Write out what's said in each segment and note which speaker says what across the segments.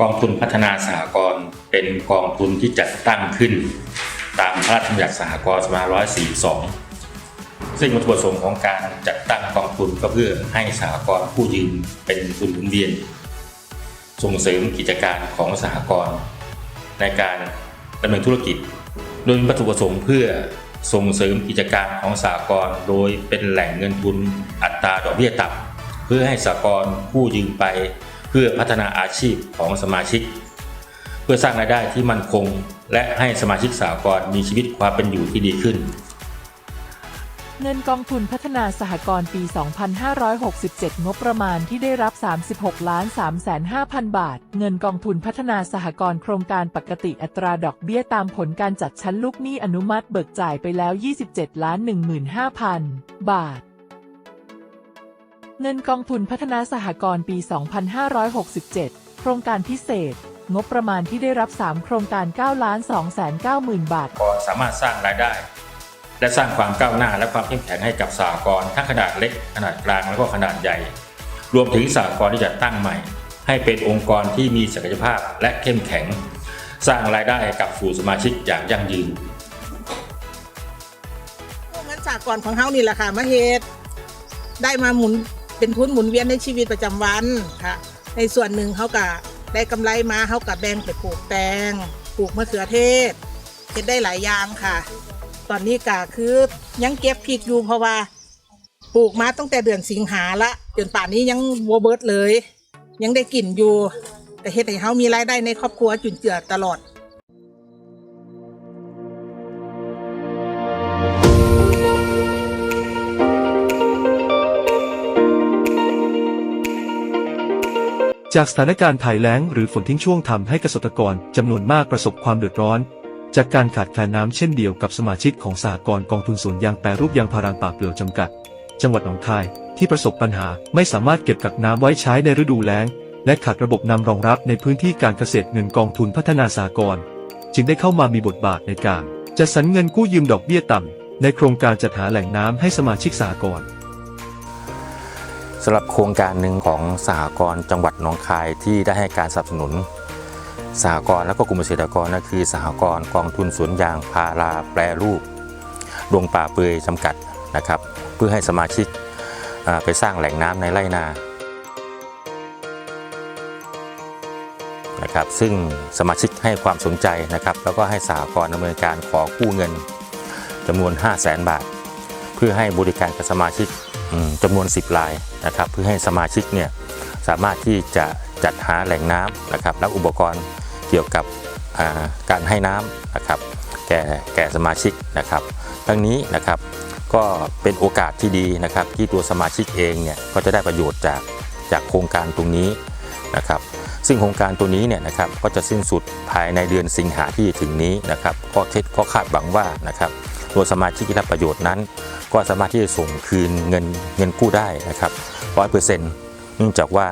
Speaker 1: กองทุนพัฒนาสหกรณ์เป็นกองทุนที่จัดตั้งขึ้น ตามพระราชบัญญัติสหกรณ์2542 ซึ่งวัตถุประสงค์ของการจัดตั้งกองทุนก็เพื่อให้สหกรณ์ผู้ยืมเป็นทุนหมุนเวียน ส่งเสริมกิจการของสหกรณ์ในการดำเนินธุรกิจ โดยมีวัตถุประสงค์เพื่อส่งเสริมกิจการของสหกรณ์โดยเป็นแหล่งเงินทุนอัตราดอกเบี้ยต่ำเพื่อให้สหกรณ์ผู้ยืมไป พื่อพัฒนาอาชีพของสมาชิก เพื่อสร้างรายได้ที่มั่นคง และให้สมาชิกสหกรณ์มีชีวิตความเป็นอยู่ที่ดีขึ้น
Speaker 2: เงินกองทุนพัฒนาสหกรณ์ปี 2567 งบประมาณที่ได้รับ 36ล้าน3 5 0 0 0บาท เงินกองทุนพัฒนาสหกรณ์โครงการปกติอัตราดอกเบี้ยตามผลการจัดชั้นลูกหนี้อนุมัติเบิกจ่ายไปแล้ว 27ล้าน15,000 บาท เงินกองทุนพัฒนาสหกรณ์ปี 2567 โครงการพิเศษ งบประมาณที่ได้รับ 3 โครงการ 9 ล้าน2แสน90,000บาท
Speaker 1: ก็สามารถสร้างรายได้ และสร้างความก้าวหน้าและความเข้มแข็งให้กับสหกรณ์ทั้งขนาดเล็ก ขนาดกลางและก็ขนาดใหญ่ รวมถึงสหกรณ์ที่จะตั้งใหม่ ให้เป็นองค์กรที่มีศักยภาพและเข้มแข็ง สร้างรายได้ให้กับสู่สมาชิกอย่างยั่งยืน
Speaker 3: เงินสากลของเฮานี่แหละค่ะมาเฮ็ดได้มาหมุน เป็นทุนหมุนเวียนในชีวิตประจำวันค่ะ ในส่วนหนึ่งเขาก็ได้กำไรมาเขาก็แบ่งไปปลูกแตงปลูกมะเขือเทศเฮ็ดได้หลายอย่างค่ะ ตอนนี้ก็คือยังเก็บพริกอยู่เพราะว่าปลูกมาตั้งแต่เดือนสิงหาละจนป่านนี้ยังวัวเบิร์ดเลย ยังได้กลิ่นอยู่ แต่เฮ็ดให้เฮามีรายได้ในครอบครัวจุนเจือตลอด
Speaker 4: จากสถานการณ์ภัยแล้งหรือฝนทิ้งช่วงทำให้เกษตรกรจำนวนมากประสบความเดือดร้อน จากการขาดแคลนน้ำเช่นเดียวกับสมาชิกของสหกรณ์กองทุนสวนยางแปรรูปยางพาราป่าเปลี่ยวจำกัด จังหวัดหนองคายที่ประสบปัญหาไม่สามารถเก็บกักน้ำไว้ใช้ในฤดูแล้ง และขาดระบบนำรองรับในพื้นที่การเกษตรเงินกองทุนพัฒนาสหกรณ์จึงได้เข้ามามีบทบาทในการจัดสรรเงินกู้ยืมดอกเบี้ยต่ำในโครงการจัดหาแหล่งน้ำให้สมาชิกสหกรณ์
Speaker 1: สำหรับโครงการหนึ่งของสหกรณ์จังหวัดหนองคายที่ได้ให้การสนับสนุน สหกรณ์และก็กลุ่มเกษตรกรนั่นคือ สหกรณ์กองทุนสวนยางพาราแปรรูปดวงป่าเปือยจำกัดนะครับ เพื่อให้สมาชิกไปสร้างแหล่งน้ำในไร่นานะครับซึ่งสมาชิกให้ความสนใจนะครับแล้วก็ให้สหกรณ์ดำเนินการขอกู้เงินจำนวน 5 0 0แสนบาท เพื่อให้บริการกับสมาชิก จำนวน 10รายนะครับเพื่อให้สมาชิกเนี่ยสามารถที่จะจัดหาแหล่งน้ำนะครับและอุปกรณ์เกี่ยวกับการให้น้ำนะครับแก่แก่สมาชิกนะครับ ทั้งนี้นะครับก็เป็นโอกาสที่ดีนะครับ ที่ตัวสมาชิกเองเนี่ยก็จะได้ประโยชน์จากจากโครงการตรงนี้นะครับ ซึ่งโครงการตัวนี้เนี่ยนะครับก็จะสิ้นสุดภายในเดือนสิงหาที่ถึงนี้นะครับ ก็คิดก็คาดหวังว่านะครับ ตัวสมาชิกที่รับประโยชน์นั้น ก็สามารถที่จะส่งคืนเงินเงินกู้ได้นะครับร้อยเปอร์เซ็นต์เนื่องจากว่า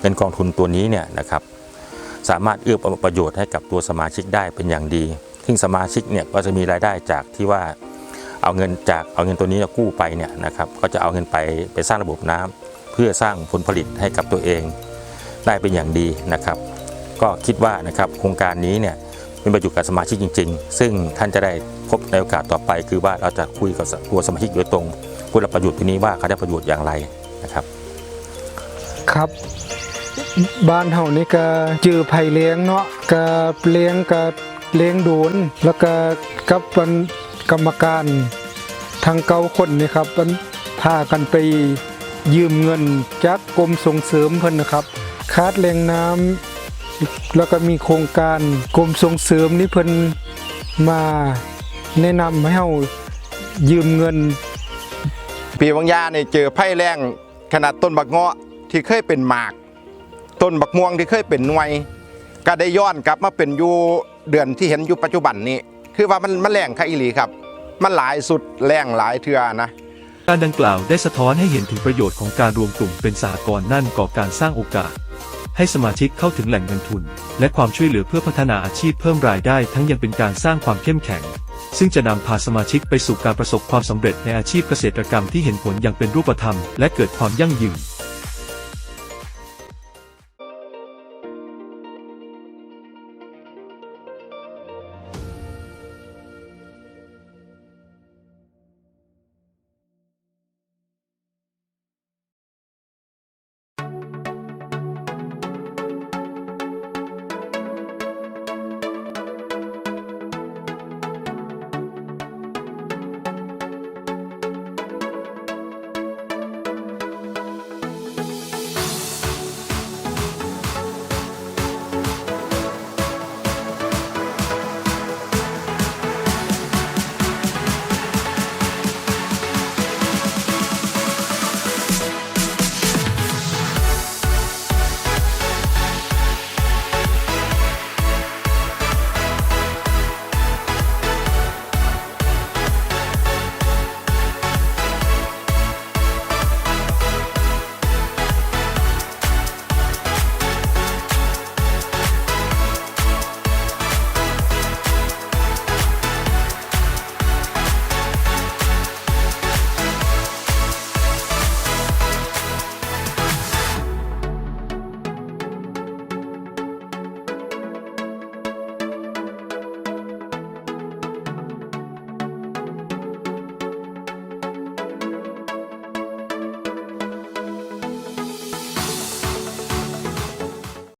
Speaker 1: เงินกองทุนตัวนี้เนี่ยนะครับสามารถเอื้อประโยชน์ให้กับตัวสมาชิกได้เป็นอย่างดี ซึ่งสมาชิกเนี่ยก็จะมีรายได้จากที่ว่าเอาเงินจากเอาเงินตัวนี้กู้ไปเนี่ยนะครับก็จะเอาเงินไปไปสร้างระบบน้ำเพื่อสร้างผลผลิตให้กับตัวเองได้เป็นอย่างดีนะครับ ก็คิดว่านะครับโครงการนี้เนี่ย เป็นประโยชน์กับสมาชิกจริง ๆ ซึ่งท่านจะได้พบในโอกาสต่อไป คือว่าเราจะคุยกับตัวสมาชิกโดยตรงผู้รับประโยชน์ที่นี้ว่าเขาได้ประโยชน์อย่างไรนะครับ
Speaker 5: ครับบ้านเฮานี่ก็จือไผ่เลี้ยงเนาะก็เลี้ยงก็เลี้ยงโดนแล้วก็กับมันกรรมการทางเก้าคนนี่ครับมันพากันไปยืมเงินจากกรมส่งเสริมเพิ่นนะครับคาดแหล่งน้ำ แล้วก็มีโครงการกรมส่งเสริมนี่เพิ่นมาแนะนำให้เฮายืมเงิน
Speaker 6: ปีวังยาเนี่ยเจอไผ่แรงขนาดต้นบักเงาะที่เคยเป็นหมาก ต้นบักม่วงที่เคยเป็นหน่วย ก็ได้ย้อนกลับมาเป็นอยู่เดือนที่เห็นอยู่ปัจจุบันนี้คือว่ามันมันแรงค่ะอีหลีครับ มันหลายสุดแรงหลายเทือนะ
Speaker 4: การดังกล่าวได้สะท้อนให้เห็นถึงประโยชน์ของการรวมกลุ่มเป็นสหกรณ์นั่นก่อการสร้างโอกาส ให้สมาชิกเข้าถึงแหล่งเงินทุน และความช่วยเหลือเพื่อพัฒนาอาชีพเพิ่มรายได้ทั้งยังเป็นการสร้างความเข้มแข็ง ซึ่งจะนำพาสมาชิกไปสู่การประสบความสำเร็จในอาชีพเกษตรกรรมที่เห็นผลอย่างเป็นรูปธรรม และเกิดความยั่งยืน